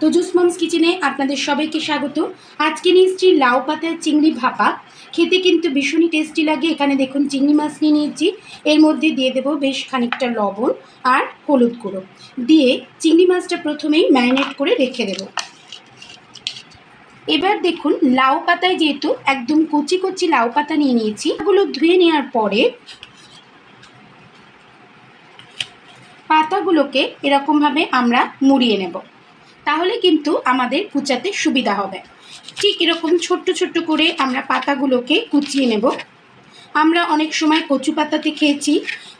তো জুসমমস কিচেনে আপনাদের সবাইকে স্বাগত। আজকে নিয়ে এসেছি লাউ পাতার চিংড়ি ভাপা। খেতে কিন্তু ভীষণই টেস্টি লাগে। এখানে দেখুন চিংড়ি মাছ নিয়ে নিয়েছি। এর মধ্যে দিয়ে দেবো বেশ খানিকটা লবণ আর হলুদ গুঁড়ো। দিয়ে চিংড়ি মাছটা প্রথমেই ম্যারিনেট করে রেখে দেবো। এবার দেখুন লাউ পাতায় যেহেতু একদম কচি কচি লাউ পাতা নিয়ে নিয়েছি, এগুলো ধুয়ে নেওয়ার পরে পাতাগুলোকে এরকমভাবে আমরা মুড়িয়ে নেব। তাহলে কিন্তু আমাদের কুচাতে সুবিধা হবে। ঠিক এরকম ছোট্ট ছোট্ট করে আমরা পাতাগুলোকে কুচিয়ে নেব। আমরা অনেক সময় কচু পাতাতে খেয়েছি।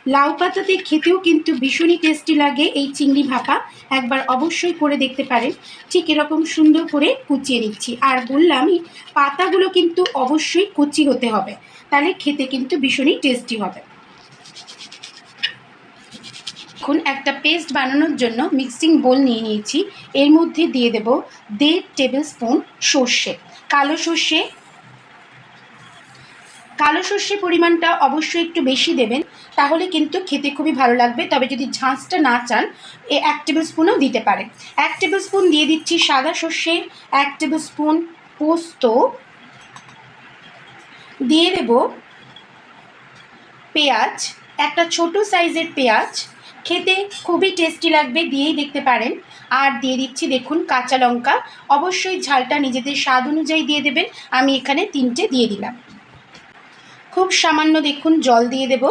লাউ পাতাতে খেতেও কিন্তু ভীষণই টেস্টি লাগে এই চিংড়ি ভাপা। একবার অবশ্যই করে দেখতে পারেন। ঠিক এরকম সুন্দর করে কুচিয়ে নিচ্ছি। আর বললামই পাতাগুলো কিন্তু অবশ্যই কুচি হতে হবে। তাহলে খেতে কিন্তু ভীষণই টেস্টি হবে। এখন একটা পেস্ট বানানোর জন্য মিক্সিং বোল নিয়ে নিয়েছি। এর মধ্যে দিয়ে দেব দেড় টেবিল স্পুন সর্ষে। কালো সর্ষে। কালো সর্ষে পরিমাণটা অবশ্যই একটু বেশি দেবেন, তাহলে কিন্তু খেতে খুবই ভালো লাগবে। তবে যদি ঝাঁঝটা না চান, এ এক টেবিল স্পুনও দিতে পারে এক টেবিল স্পুন দিয়ে দিচ্ছি সাদা সর্ষে, এক টেবিল স্পুন পোস্ত। দিয়ে দেব পেঁয়াজ, একটা ছোট সাইজের পেঁয়াজ। খেতে খুবই টেস্টি লাগবে, দিয়েই দেখতে পারেন। আর দিয়ে দিচ্ছি দেখুন কাঁচা লঙ্কা। অবশ্যই ঝালটা নিজেদের স্বাদ অনুযায়ী দিয়ে দেবেন। আমি এখানে তিনটে দিয়ে দিলাম। খুব সামান্য দেখুন জল দিয়ে দেব।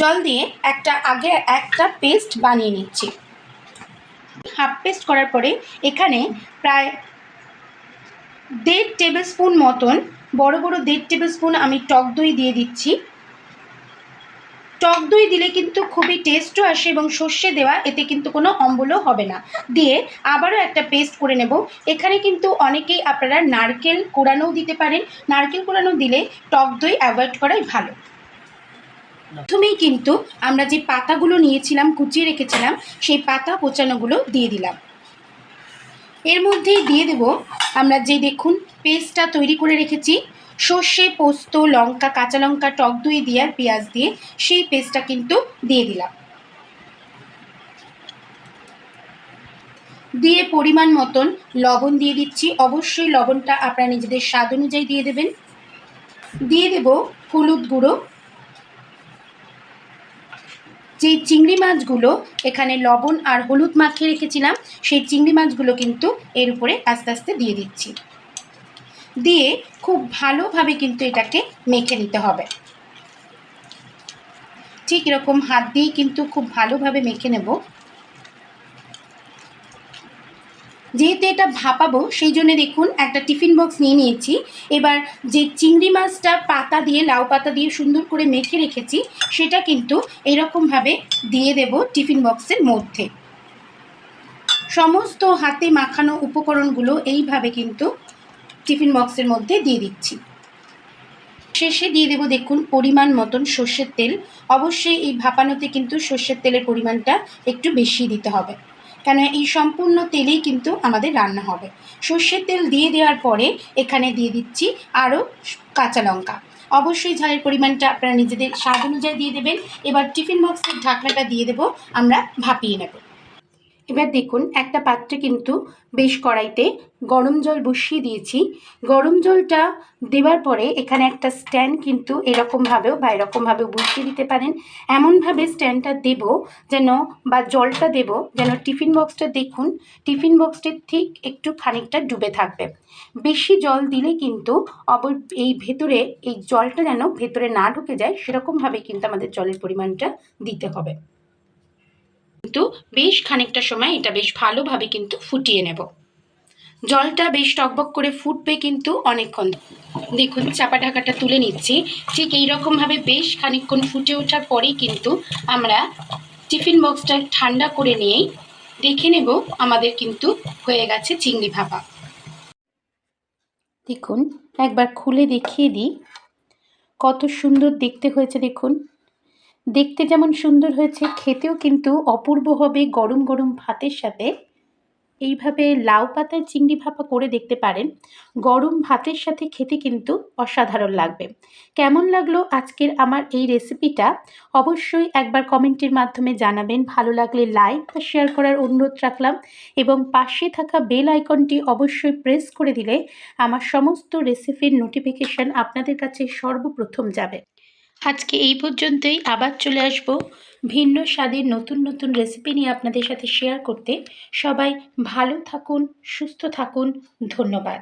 জল দিয়ে একটা, আগে একটা পেস্ট বানিয়ে নিচ্ছি। হাফ পেস্ট করার পরে এখানে প্রায় দেড় টেবিল স্পুন মতন, বড় বড় দেড় টেবিল স্পুন আমি টক দই দিয়ে দিচ্ছি। টক দই দিলে কিন্তু খুবই টেস্টও আসে এবং সর্ষে দেওয়া, এতে কিন্তু কোনো অম্বলও হবে না। দিয়ে আবারও একটা পেস্ট করে নেব। এখানে কিন্তু অনেকেই আপনারা নারকেল কোড়ানোও দিতে পারেন। নারকেল কোড়ানো দিলে টক দই অ্যাভয়েড করাই ভালো। প্রথমেই কিন্তু আমরা যে পাতাগুলো নিয়েছিলাম, কুচিয়ে রেখেছিলাম, সেই পাতা কোচানোগুলো দিয়ে দিলাম। এর মধ্যেই দিয়ে দেব, আমরা যে দেখুন পেস্টটা তৈরি করে রেখেছি, সর্ষে, পোস্ত, লঙ্কা, কাঁচা লঙ্কা, টক দই দিয়ে আর পেঁয়াজ দিয়ে, সেই পেস্টটা কিন্তু দিয়ে দিলাম। দিয়ে পরিমাণ মতন লবণ দিয়ে দিচ্ছি। অবশ্যই লবণটা আপনারা নিজেদের স্বাদ অনুযায়ী দিয়ে দেবেন। দিয়ে দেব হলুদ গুঁড়ো যে চিংড়ি মাছগুলো এখানে লবণ আর হলুদ মাখিয়ে রেখেছিলাম, সেই চিংড়ি মাছগুলো কিন্তু এর উপরে আস্তে আস্তে দিয়ে দিচ্ছি। দিয়ে খুব ভালোভাবে কিন্তু এটাকে মেখে নিতে হবে। ঠিক এরকম হাত দিয়ে কিন্তু খুব ভালোভাবে মেখে নেব। যেহেতু এটা ভাপাবো, সেই জন্য দেখুন একটা টিফিন বক্স নিয়ে নিয়েছি। এবার যে চিংড়ি মাছটা পাতা দিয়ে, লাউ পাতা দিয়ে সুন্দর করে মেখে রেখেছি, সেটা কিন্তু এরকমভাবে দিয়ে দেব টিফিন বক্সের মধ্যে। সমস্ত হাতে মাখানো উপকরণগুলো এইভাবে কিন্তু টিফিন বক্সের মধ্যে দিয়ে দিচ্ছি। শেষে দিয়ে দেবো দেখুন পরিমাণ মতন সর্ষের তেল। অবশ্যই এই ভাপানোতে কিন্তু সর্ষের তেলের পরিমাণটা একটু বেশি দিতে হবে। কেন এই সম্পূর্ণ তেলেই কিন্তু আমাদের রান্না হবে। সর্ষের তেল দিয়ে দেওয়ার পরে এখানে দিয়ে দিচ্ছি আরও কাঁচা লঙ্কা। অবশ্যই ঝালের পরিমাণটা আপনারা নিজেদের স্বাদ অনুযায়ী দিয়ে দেবেন। এবার টিফিন বক্সের ঢাকনাটা দিয়ে দেবো, আমরা ভাপিয়ে নেব। এবার দেখুন, একটা পাত্রে কিন্তু বেশ কড়াইতে গরম জল বসিয়ে দিয়েছি। গরম জলটা দেওয়ার পরে এখানে একটা স্ট্যান্ড কিন্তু এরকমভাবেও বা এরকমভাবেও বসিয়ে দিতে পারেন। এমনভাবে স্ট্যান্ডটা দেব যেন বা জলটা দেব যেন টিফিন বক্সটা দেখুন, টিফিন বক্সটির ঠিক একটু খানিকটা ডুবে থাকবে। বেশি জল দিলে কিন্তু অব, এই ভেতরে, এই জলটা যেন ভেতরে না ঢুকে যায়, সেরকমভাবে কিন্তু আমাদের জলের পরিমাণটা দিতে হবে। কিন্তু বেশ খানিকটা সময় এটা বেশ ভালোভাবে কিন্তু ফুটিয়ে নেব। জলটা বেশ টকবক করে ফুটবে কিন্তু অনেকক্ষণ। দেখুন, চাপা ঢাকাটা তুলে নিচ্ছি। ঠিক এইরকমভাবে বেশ খানিকক্ষণ ফুটে ওঠার পরেই কিন্তু আমরা টিফিন বক্সটা ঠান্ডা করে নিয়েই দেখে নেব আমাদের কিন্তু হয়ে গেছে চিংড়ি ভাপা। দেখুন, একবার খুলে দেখিয়ে দিই। কত সুন্দর দেখতে হয়েছে, দেখুন। দেখতে যেমন সুন্দর হয়েছে, খেতেও কিন্তু অপূর্ব হবে গরম গরম ভাতের সাথে। এইভাবে লাউ পাতায় চিংড়ি ভাপা করে দেখতে পারেন। গরম ভাতের সাথে খেতে কিন্তু অসাধারণ লাগবে। কেমন লাগল আজকের আমার এই রেসিপিটা? অবশ্যই একবার কমেন্টের মাধ্যমে জানাবেন। ভালো লাগলে লাইক বা শেয়ার করার অনুরোধ রাখলাম এবং পাশে থাকা বেল আইকনটি অবশ্যই প্রেস করে দিলে আমার সমস্ত রেসিপির নোটিফিকেশান আপনাদের কাছে সর্বপ্রথম যাবে। আজকে এই পর্যন্তই। আবার চলে আসব ভিন্ন স্বাদের নতুন নতুন রেসিপি নিয়ে আপনাদের সাথে শেয়ার করতে। সবাই ভালো থাকুন, সুস্থ থাকুন। ধন্যবাদ।